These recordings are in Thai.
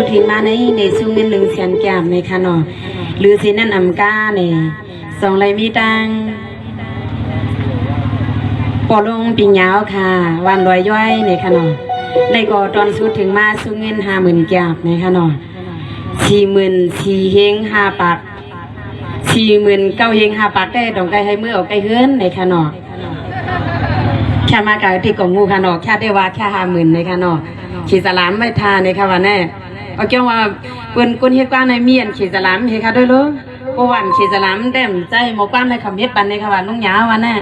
ูถึงมาในในสู้เงินหนึ่งแสนแก้มในค่ะเนาะหรือสินั่นอำกาเนี่ยสองไรมีตังปอลงปิงยาวค่ะ วันลอยย้อยในค่ะเนาะในก็ตอนสู้ถึงมาสู้เงินห้าหมื่นแก้มในค่ะเนาะสี่หมื่นสี่เฮงห้าปากสี่หมื่นเก้าเฮงห้าปากได้ดองไก่ให้มือออกไก่เฮือนในค่ะเนาะแค่มากะที่กองงูค่ะเนาะแค่ได้ว่าแค่ห้าหมื่นในค่ะเนาะขีสลามไม่ทานในค่ะว่าแน่ เอาเกี่ยวว่าเปิ้นกุนเฮ็ดกว้างในเมียนเขีสลามเฮ็ดค่ะด้วยลูกบ่หวันเขีสลามเต็มใจหมอกว้างในคำเฮ็ดปันในค่ะว่าลุงหยาว่าแน่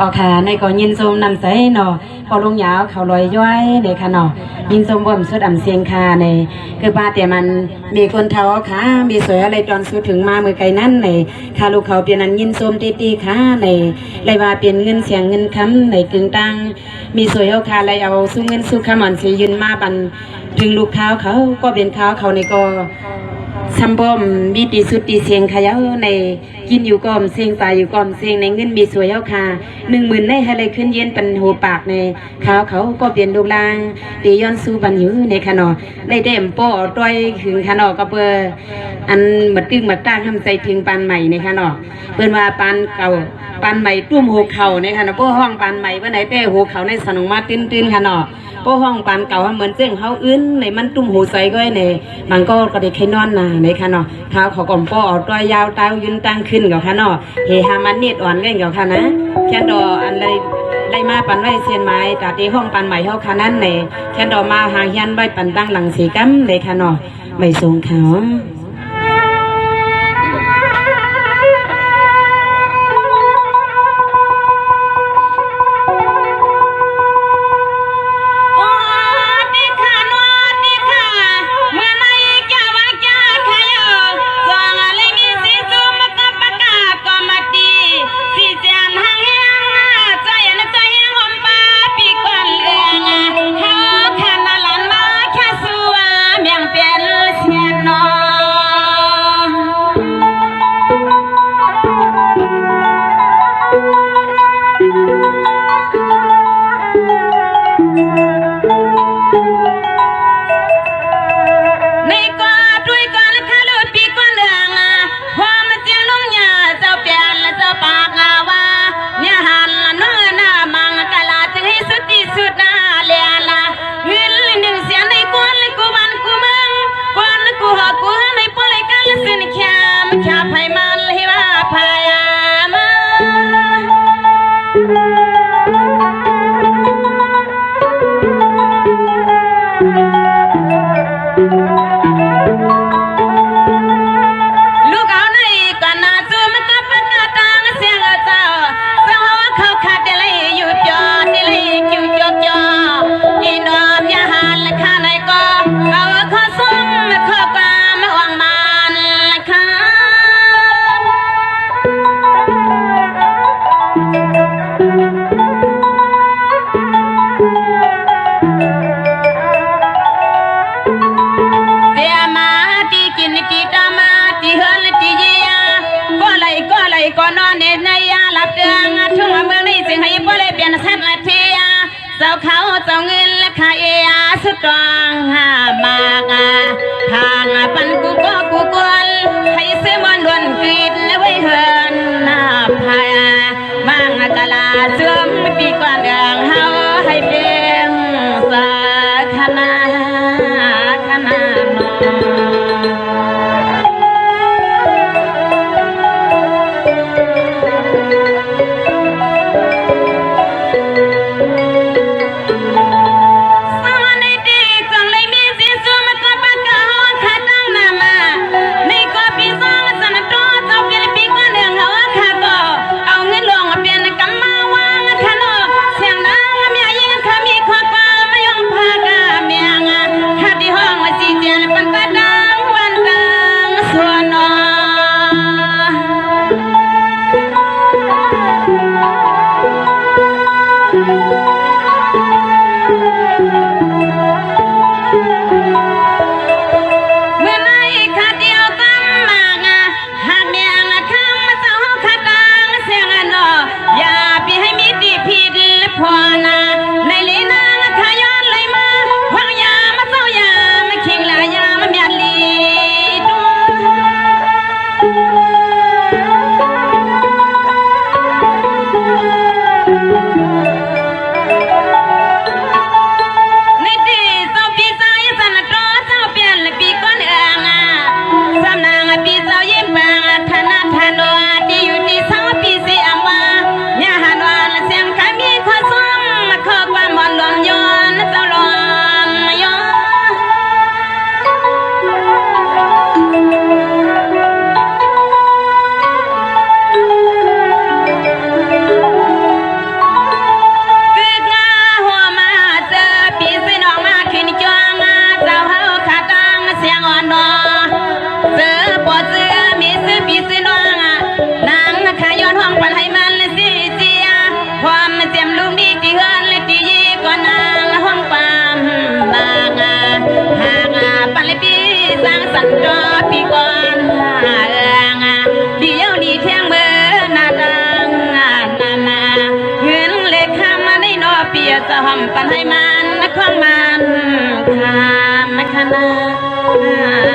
ออกค่ะในก็ยินชมนำใส่เนาะพอลงยาวเขาลอยย้อยในค่ะเนาะยินชมบ่มสุดอำเสียงค่ะในคือป้าแต่มันมีคนเฒ่าค่ะมีสวยอะไรตอนสุดถึงมาเมื่อไกลนั้นในค่ะลูกเขาเปลี่ยนนั้นยินชมตีๆค่ะในเลยว่าเปลี่ยนเงินเสียงเงินคำในกึ่งตังมีสวยเอาคาอะไรเอาสู้เงินสู้ขมันสียืนมาบันถึงลูกเท้าเขาก็เป็นเท้าเขาในก็ ซัมบอมมีตีสุดตีเสียงขยาในกินอยู่ก่อมเสียงตายอยู่ก่อมเสียงในเงินมีสวยเอาคาหนึ่งหมื่นในให้เลยขึ้นเย็นปันหัวปากในเขาเขาก็เปลี่ยนดูร่างตีย้อนสู้บันอยู่ในขนอในเดมโป้ต้อยถึงขนอก็เปออันหมัดตึงหมัดตั้งทำใจถึงปานใหม่ในขนอเปิ้นว่าปานเก่าปันใหม่ตุ้มหัวเข่าในค่ะเนาะโป้ห้องปันใหม่ว่าไหนแต่หัวเข่าในสนองมาตื้นตื้นๆค่ะเนาะโป้ห้องปันเก่าเหมือนเจ้งเฮาอื่นในมันตุ้มหูใสก็ในมันก็ก็ได้แค่นอนนาในค่ะเนาะเท้าขาก่อมโป้เอาตัวยาวตายืนตั้งขึ้นกับค่ะเนาะเฮฮามันเนียดอ่อนกันกับค่ะนะแค่ดออันใดไล่มาปันไว้เสียนไม้ตาตีห้องปันใหม่เฮาค่ะนั้นในแค่ดอมาหางยันไว้ปันตั้งหลังสีกัมในค่ะเนาะไม่ทรงเขา ละลาเสื่อมปีกว่าเดืองเฮาให้เป็นสาคนา สันก็ปีก่อนเดียวดีเที่ยงเบอร์นาตังนานานาเงินเล็ขามาในนอเปียจะหอมปันให้มันนะของมันทานนะคะนะ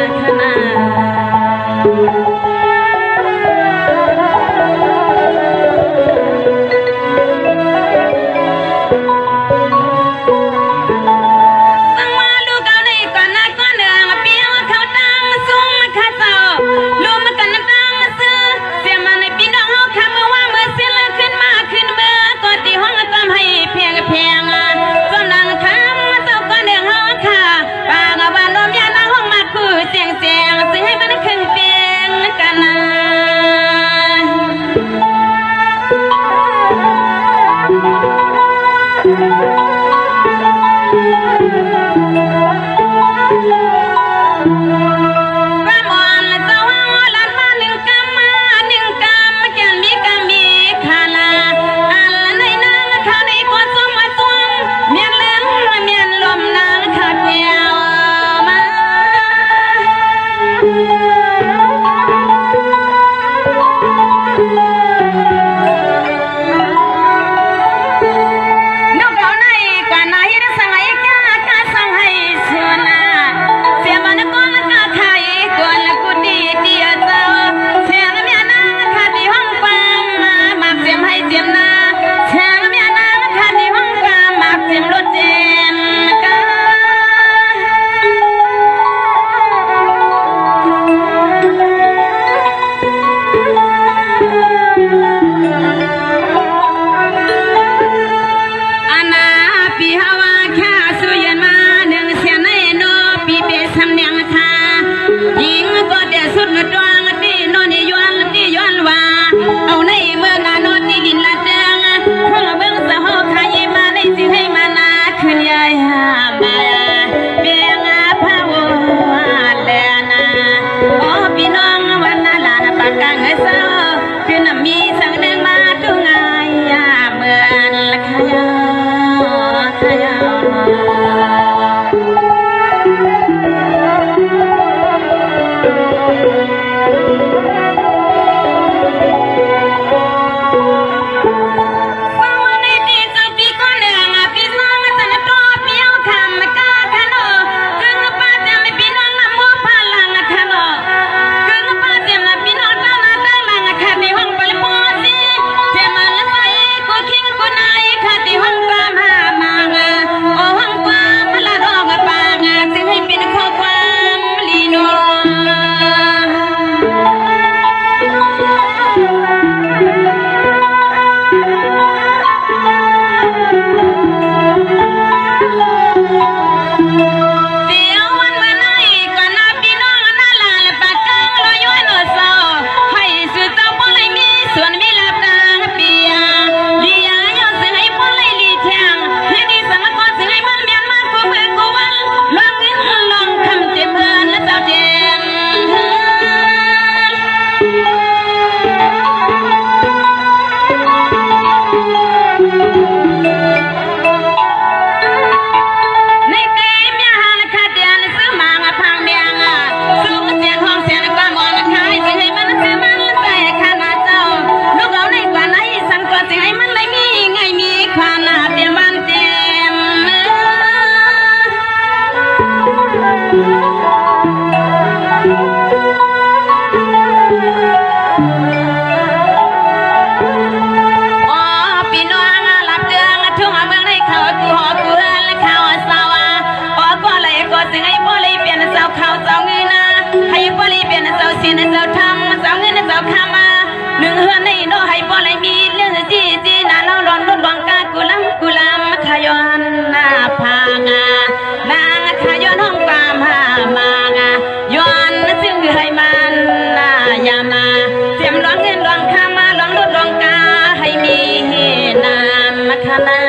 খানা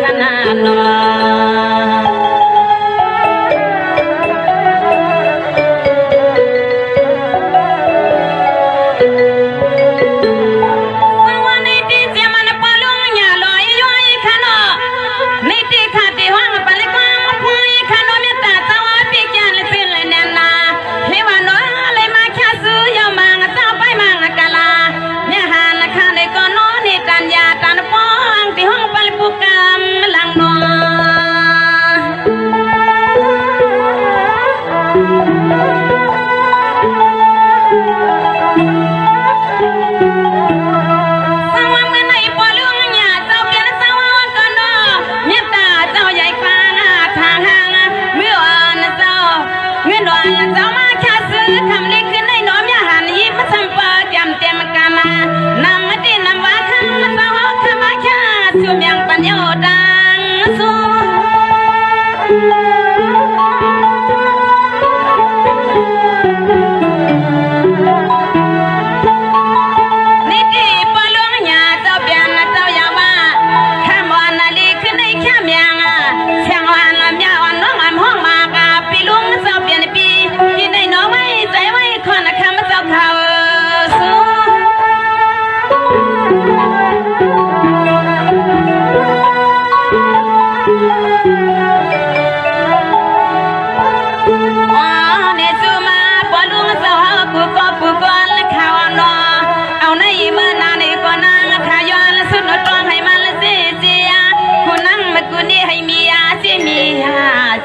খানা নয়।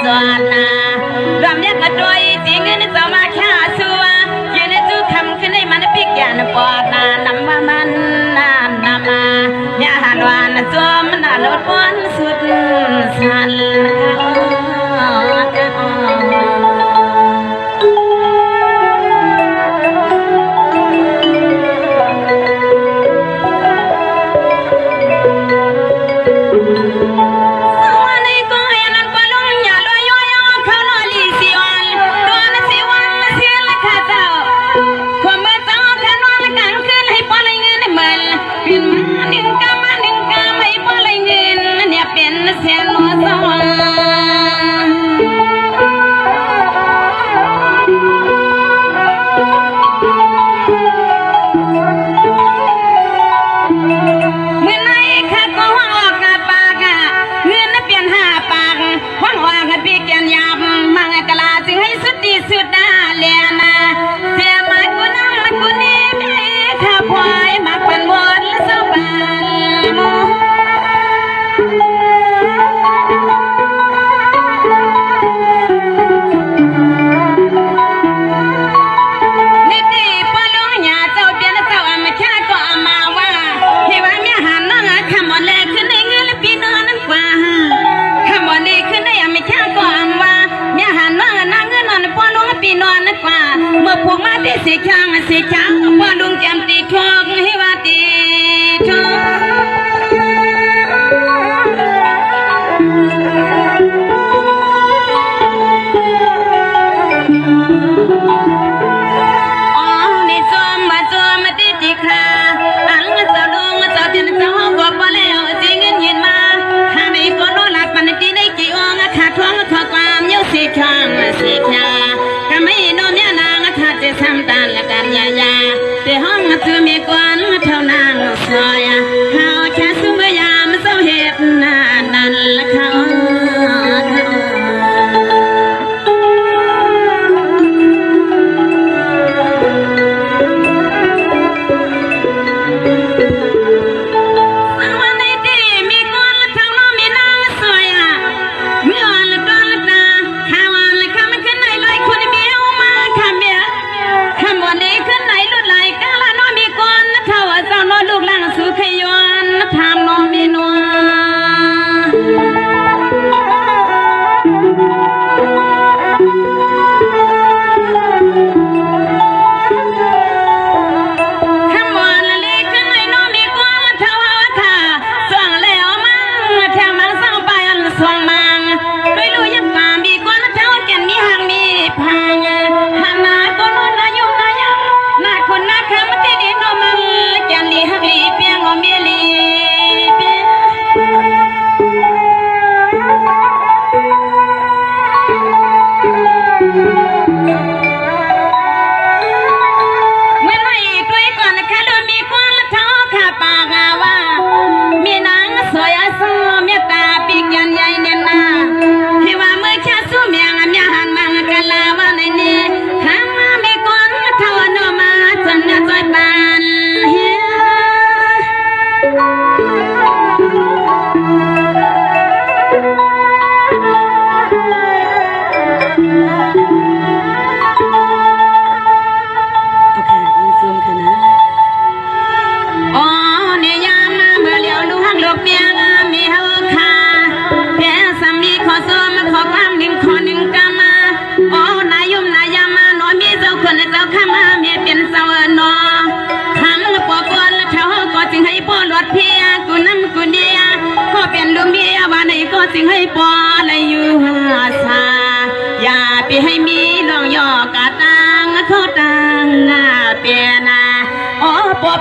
อ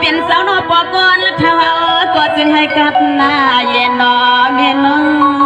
เป็นสาวนอปอกอนแล้วเขาก็จะให้กับหน้าเย็นนอเมียน้ง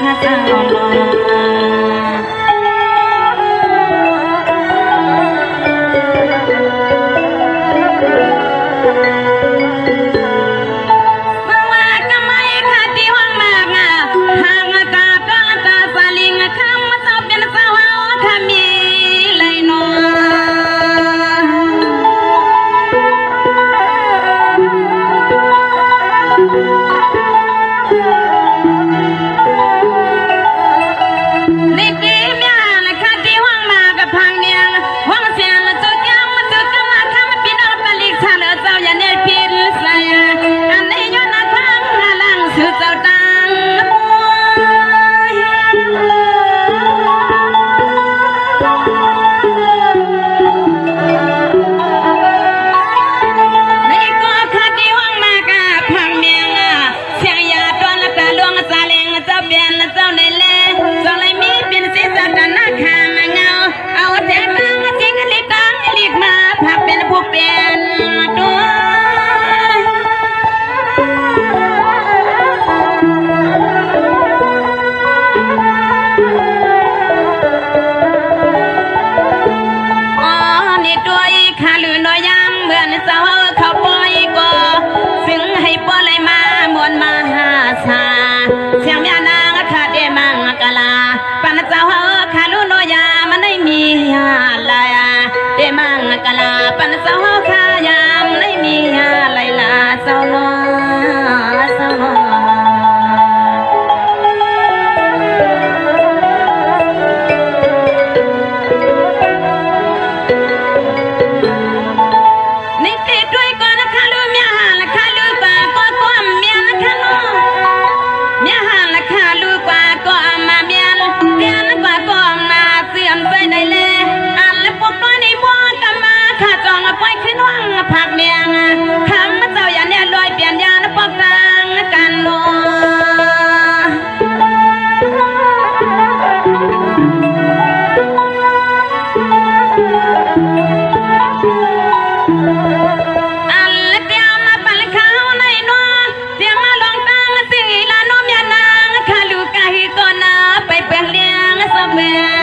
ខាសា Thank you. Amen.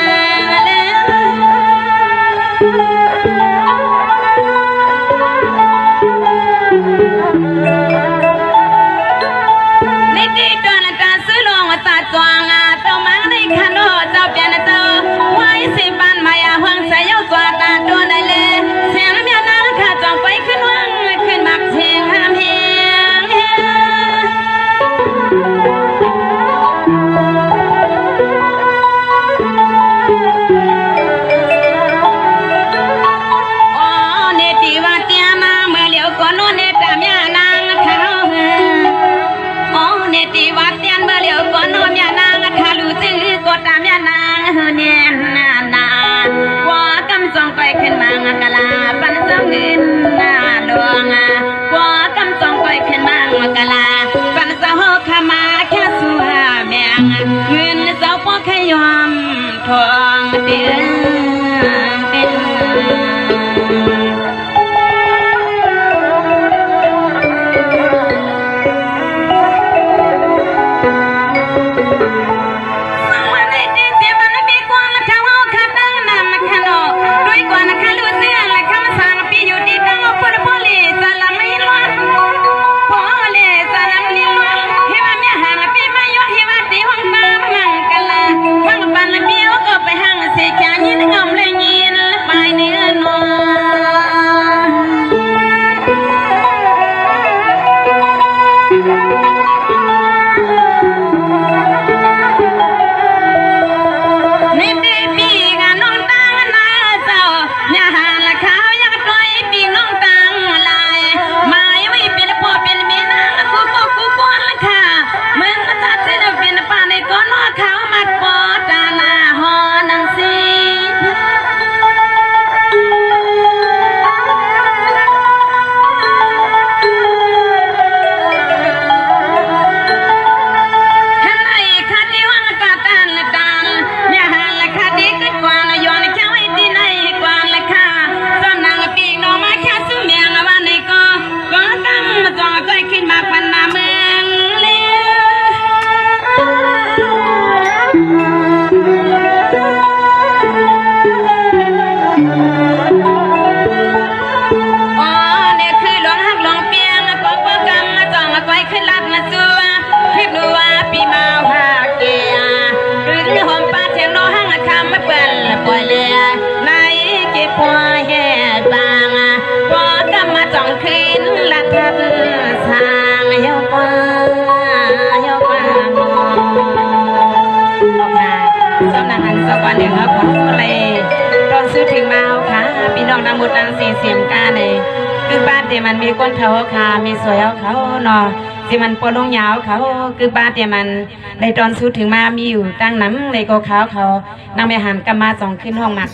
กะลาปันเจ้าเงินหน้าดวงปัวกำจองก้อยขึ้มางกะลาปันเจ้าขมาแค่สัวแมงเงินสจ้าปัวแค่ยอมทองเตือน มุดนังสีเสียมกาในคือบ้านเตมันมีก้นเขาคามีสวยเขาเขานอสิมันปนลงยาวเขาคือบ้านเตมันในตอนสุดถึงมามีอยู่ตั้งน้ำในก็เขาเขานางไปหันกลับมาสองขึ้นห้องมา